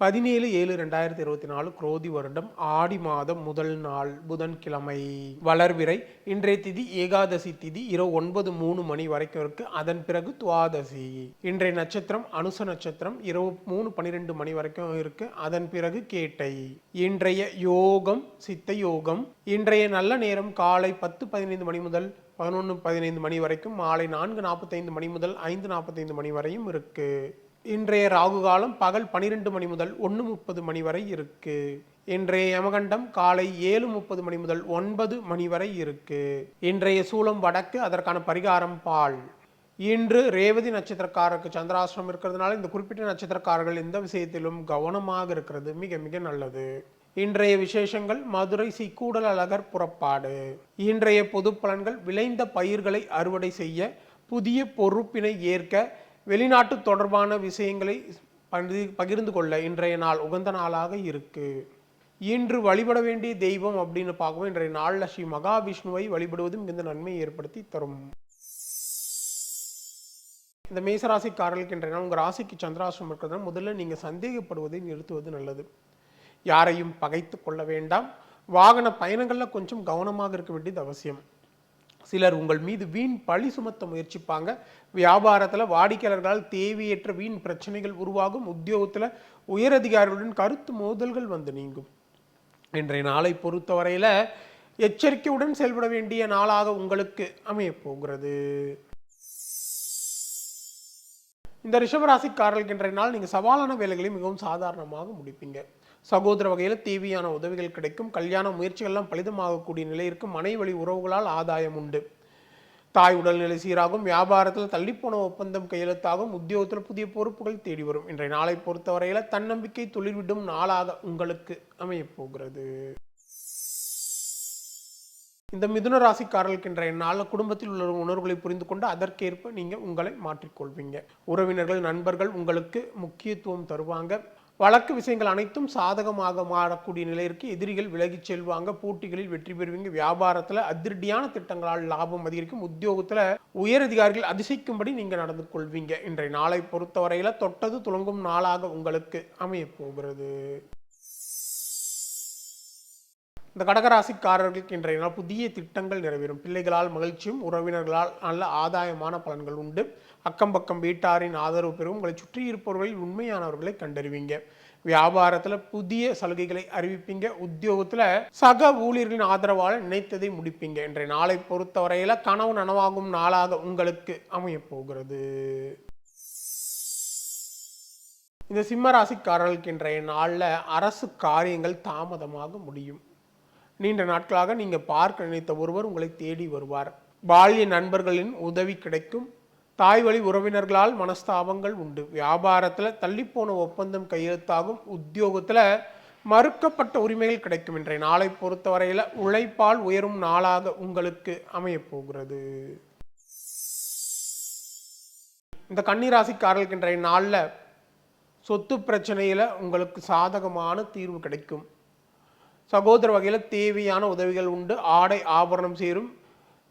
பதினேழு ஏழு ரெண்டாயிரத்தி இருபத்தி நாலு குரோதி வருடம் ஆடி மாதம் முதல் நாள் புதன்கிழமை. வளர்விரை இன்றைய திதி ஏகாதசி திதி இரவு ஒன்பது மூணு மணி வரைக்கும் இருக்கு. அதன் பிறகு துவாதசி. இன்றைய நட்சத்திரம் அனுச நட்சத்திரம் இரவு மூணு பன்னிரெண்டு மணி வரைக்கும் இருக்கு. அதன் பிறகு கேட்டை. இன்றைய யோகம் சித்த யோகம். இன்றைய நல்ல நேரம் காலை பத்து பதினைந்து மணி முதல் பதினொன்று பதினைந்து மணி வரைக்கும் மாலை நான்கு நாற்பத்தைந்து மணி முதல் ஐந்து நாற்பத்தைந்து மணி வரையும் இருக்குது இன்றைய ராகு காலம் பகல் பனிரெண்டு மணி முதல் ஒன்று முப்பது மணி வரை இருக்கு. இன்றைய யமகண்டம் காலை ஏழு முப்பது மணி முதல் ஒன்பது மணி வரை இருக்கு. இன்றைய சூலம் வடக்கு அதற்கான பரிகாரம் பால். இன்று ரேவதி நட்சத்திரக்காரருக்கு சந்திராசிரம் இருக்கிறதுனால இந்த குறிப்பிட்ட நட்சத்திரக்காரர்கள் எந்த விஷயத்திலும் கவனமாக இருக்கிறது. மிக மிக நல்லது. இன்றைய விசேஷங்கள் மதுரை சி கூடல் அழகர் புறப்பாடு. இன்றைய பொது பலன்கள் விளைந்த பயிர்களை அறுவடை செய்ய புதிய பொறுப்பினை ஏற்க வெளிநாட்டு தொடர்பான விஷயங்களை பகிர்ந்து- பகிர்ந்து கொள்ள இன்றைய நாள் உகந்த நாளாக இருக்கு. இன்று வழிபட வேண்டிய தெய்வம் அப்படின்னு பார்க்கவும் இன்றைய நாளில் ஸ்ரீ மகாவிஷ்ணுவை வழிபடுவது மிகுந்த நன்மையை ஏற்படுத்தி தரும். இந்த மேசராசிக்காரர்களுக்கு இன்றைய நாள் உங்கள் ராசிக்கு சந்திராசிரம் இருக்கிறதுனால முதல்ல நீங்கள் சந்தேகப்படுவதை நிறுத்துவது நல்லது. யாரையும் பகைத்து கொள்ள வேண்டாம். வாகன பயணங்களில் கொஞ்சம் கவனமாக இருக்க வேண்டியது அவசியம். சிலர் உங்கள் மீது வீண் பழி சுமத்த முயற்சிப்பாங்க. வியாபாரத்தில் வாடிக்கையாளர்களால் தேவையற்ற வீண் பிரச்சனைகள் உருவாகும். உத்தியோகத்தில் உயரதிகாரிகளுடன் கருத்து மோதல்கள் வந்து நீங்கும். இன்றைய நாளை பொறுத்தவரையில் எச்சரிக்கையுடன் செயல்பட வேண்டிய நாளாக உங்களுக்கு அமைய போகிறது. இந்த ரிஷபராசிக்காரர்களுக்கு இன்றைய நாள் நீங்கள் சவாலான வேலைகளை மிகவும் சாதாரணமாக முடிப்பீங்க. சகோதர வகையில் தேவையான உதவிகள் கிடைக்கும். கல்யாண முயற்சிகள்லாம் பலிதமாகக்கூடிய நிலை இருக்கும் மனை வழி உறவுகளால் ஆதாயம் உண்டு. தாய் உடல்நிலை சீராகும் வியாபாரத்தில் தள்ளிப்போன ஒப்பந்தம் கையெழுத்தாகும் உத்தியோகத்தில் புதிய பொறுப்புகள் தேடி வரும். இன்றைய நாளை பொறுத்தவரையில் தன்னம்பிக்கை தொழில்விடும் நாளாக உங்களுக்கு அமையப் போகிறது. இந்த மிதுன ராசிக்காரர்களுக்கு இன்றைய நாளில் குடும்பத்தில் உள்ள உணர்வுகளை புரிந்து கொண்டு அதற்கேற்ப நீங்கள் உங்களை மாற்றிக்கொள்வீங்க. உறவினர்கள் நண்பர்கள் உங்களுக்கு முக்கியத்துவம் தருவாங்க. வழக்கு விஷயங்கள் அனைத்தும் சாதகமாக மாறக்கூடிய நிலையிற்கு எதிரிகள் விலகிச் செல்வாங்க போட்டிகளில் வெற்றி பெறுவீங்க. வியாபாரத்தில் அதிரடியான திட்டங்களால் லாபம் அதிகரிக்கும். உத்தியோகத்தில் உயரதிகாரிகள் அதிசயிக்கும்படி நீங்கள் நடந்து கொள்வீங்க. இன்றைய நாளை பொறுத்தவரையில் தொட்டது துளங்கும் நாளாக உங்களுக்கு அமையப் போகிறது. இந்த கடகராசிக்காரர்களுக்கு இன்றைய நாள் புதிய திட்டங்கள் நிறைவேறும். பிள்ளைகளால் மகிழ்ச்சியும் உறவினர்களால் நல்ல ஆதாயமான பலன்கள் உண்டு. அக்கம் பக்கம் வீட்டாரின் ஆதரவு பெறும். உங்களை சுற்றி இருப்பவர்களில் உண்மையானவர்களை கண்டறிவீங்க. வியாபாரத்தில் புதிய சலுகைகளை அறிவிப்பீங்க. உத்தியோகத்தில் சக ஊழியர்களின் ஆதரவால் நினைத்ததை முடிப்பீங்க. இன்றைய நாளை பொறுத்தவரையில கனவு நனவாகும் நாளாக உங்களுக்கு அமையப் போகிறது இந்த சிம்மராசிக்காரர்களுக்கு இன்றைய நாளில் அரசு காரியங்கள் தாமதமாக முடியும். நீண்ட நாட்களாக நீங்கள் பார்க்க நினைத்த ஒருவர் உங்களை தேடி வருவார். பால்ய நண்பர்களின் உதவி கிடைக்கும். தாய் வழி உறவினர்களால் மனஸ்தாபங்கள் உண்டு. வியாபாரத்தில் தள்ளிப்போன ஒப்பந்தம் கையெழுத்தாகும். உத்தியோகத்தில் மறுக்கப்பட்ட உரிமைகள் கிடைக்கும். இன்றைய நாளை பொறுத்தவரையில் உழைப்பால் உயரும் நாளாக உங்களுக்கு அமையப் போகிறது. இந்த கன்னிராசிக்காரர்களுக்கு இன்றைய நாளில் சொத்து பிரச்சனையில் உங்களுக்கு சாதகமான தீர்வு கிடைக்கும். சகோதர வகையில் தேவையான உதவிகள் உண்டு. ஆடை ஆபரணம் சேரும்.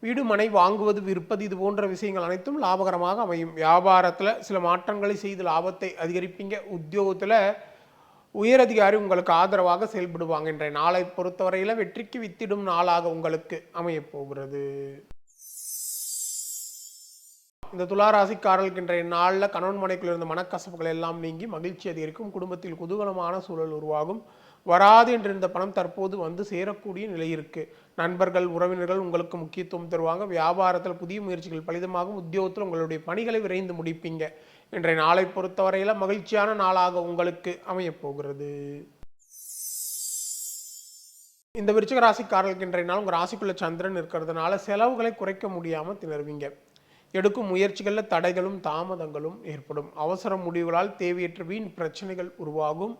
வீடு மனை வாங்குவது விற்பது இது போன்ற விஷயங்கள் அனைத்தும் லாபகரமாக அமையும். வியாபாரத்தில் சில மாற்றங்களை செய்து லாபத்தை அதிகரிப்பீங்க. உத்தியோகத்தில் உயரதிகாரி உங்களுக்கு ஆதரவாக செயல்படுவாங்க. இன்றைய நாளை பொறுத்தவரையில் வெற்றிக்கு வித்திடும் நாளாக உங்களுக்கு அமையப்போகிறது இந்த துளாராசிக்காரர்களுக்கு இன்றைய நாளில் கணவன் மனைக்குள் இருந்த மனக்கசப்புகள் எல்லாம் நீங்கி மகிழ்ச்சி அதிகரிக்கும். குடும்பத்தில் குதூகலமான சூழல் உருவாகும். வராது என்றிருந்த பணம் தற்போது வந்து சேரக்கூடிய நிலை இருக்குது நண்பர்கள் உறவினர்கள் உங்களுக்கு முக்கியத்துவம் தருவாங்க. வியாபாரத்தில் புதிய முயற்சிகள் பலிதமாகும். உத்தியோகத்தில் உங்களுடைய பணிகளை விரைந்து முடிப்பீங்க. இன்றைய நாளை பொறுத்தவரையில் மகிழ்ச்சியான நாளாக உங்களுக்கு அமையப் போகிறது. இந்த விருச்சிக ராசிக்காரர்களுக்கு இன்றைய நாள் உங்கள் ராசிக்குள்ள சந்திரன் இருக்கிறதுனால செலவுகளை குறைக்க முடியாமல் திணறுவீங்க. எடுக்கும் முயற்சிகளில் தடைகளும் தாமதங்களும் ஏற்படும். அவசர முடிவுகளால் தேவையற்ற வீண் பிரச்சனைகள் உருவாகும்.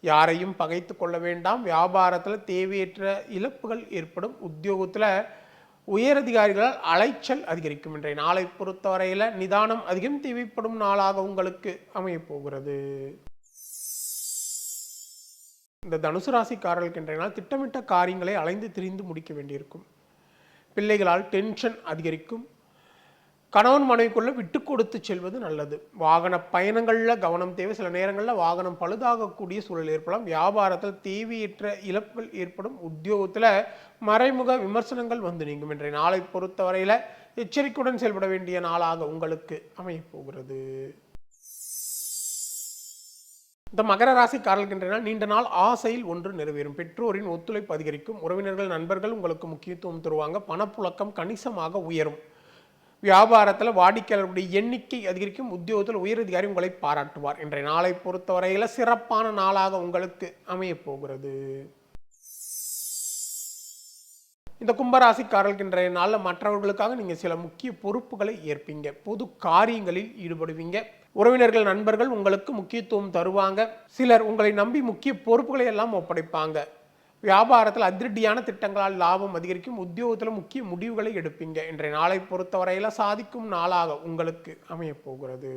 யாரையும் பகைத்து கொள்ள வேண்டாம். வியாபாரத்தில் தேவையற்ற இழப்புகள் ஏற்படும். உத்தியோகத்தில் உயரதிகாரிகளால் அலைச்சல் அதிகரிக்கும் இன்றைய நாளை பொறுத்தவரையில் நிதானம் அதிகம் தேவைப்படும் நாளாக உங்களுக்கு அமையப்போகிறது இந்த தனுசு ராசிக்காரர்களுக்கு இன்றைய நாள் திட்டமிட்ட காரியங்களை அலைந்து திரிந்து முடிக்க வேண்டியிருக்கும். பிள்ளைகளால் டென்ஷன் அதிகரிக்கும். கணவன் மனைவிக்குள்ளே விட்டு கொடுத்து செல்வது நல்லது. வாகன பயணங்களில் கவனம் தேவை. சில நேரங்களில் வாகனம் பழுதாகக்கூடிய சூழல் ஏற்படலாம். வியாபாரத்தில் தேவையற்ற இழப்புகள் ஏற்படும். உத்தியோகத்தில் மறைமுக விமர்சனங்கள் வந்து நீங்கும். இன்றைய நாளை பொறுத்தவரையில் எச்சரிக்கையுடன் செயல்பட வேண்டிய நாளாக உங்களுக்கு அமையப்போகிறது இந்த மகர ராசிக்காரர்களுக்கு நீண்ட நாள் ஆசையில் ஒன்று நிறைவேறும். பெற்றோரின் ஒத்துழைப்பு அதிகரிக்கும். உறவினர்கள் நண்பர்கள் உங்களுக்கு முக்கியத்துவம் தருவாங்க. பணப்புழக்கம் கணிசமாக உயரும். வியாபாரத்தில் வாடிக்கையாளருடைய எண்ணிக்கை அதிகரிக்கும் உத்தியோகத்தில் உயரதிகாரி உங்களை பாராட்டுவார். இன்றைய நாளை பொறுத்தவரையில் சிறப்பான நாளாக உங்களுக்கு அமையப் போகிறது. இந்த கும்பராசிக்காரர்களுக்கு இன்றைய நாளில் மற்றவர்களுக்காக நீங்கள் சில முக்கிய பொறுப்புகளை ஏற்பீங்க. பொது காரியங்களில் ஈடுபடுவீங்க. உறவினர்கள் நண்பர்கள் உங்களுக்கு முக்கியத்துவம் தருவாங்க. சிலர் உங்களை நம்பி முக்கிய பொறுப்புகளை எல்லாம் ஒப்படைப்பாங்க. வியாபாரத்தில் அதிரடியான திட்டங்களால் லாபம் அதிகரிக்கும் உத்தியோகத்தில் முக்கிய முடிவுகளை எடுப்பீங்க. இன்றைய நாளை பொறுத்தவரையில் சாதிக்கும் நாளாக உங்களுக்கு அமையப் போகிறது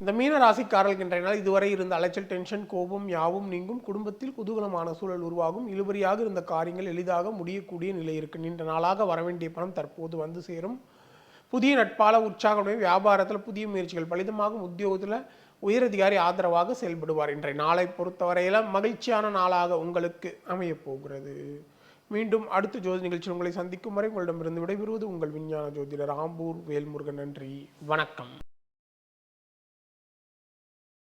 இந்த மீன ராசிக்காரர்களுக்கு இன்றைய நாள் இதுவரை இருந்த அலைச்சல் டென்ஷன் கோபம் யாவும் நீங்கும். குடும்பத்தில் குதூகலமான சூழல் உருவாகும். இழுபறியாக இருந்த காரியங்கள் எளிதாக முடியக்கூடிய நிலை இருக்கு. நீண்ட நாளாக வரவேண்டிய பணம் தற்போது வந்து சேரும். புதிய நட்பால உற்சாகமுடைய வியாபாரத்தில் புதிய முயற்சிகள் பலிதமாகும். உத்தியோகத்தில் உயரதிகாரி ஆதரவாக செயல்படுவார். இன்றைய நாளை பொறுத்தவரையெல்லாம் மகிழ்ச்சியான நாளாக உங்களுக்கு அமையப் போகிறது. மீண்டும் அடுத்த ஜோதி நிகழ்ச்சி உங்களை சந்திக்கும் வரை உங்களிடமிருந்து விடைபெறுவது உங்கள் விஞ்ஞான ஜோதிடர் ஆம்பூர் வேல்முருகன் நன்றி. வணக்கம்.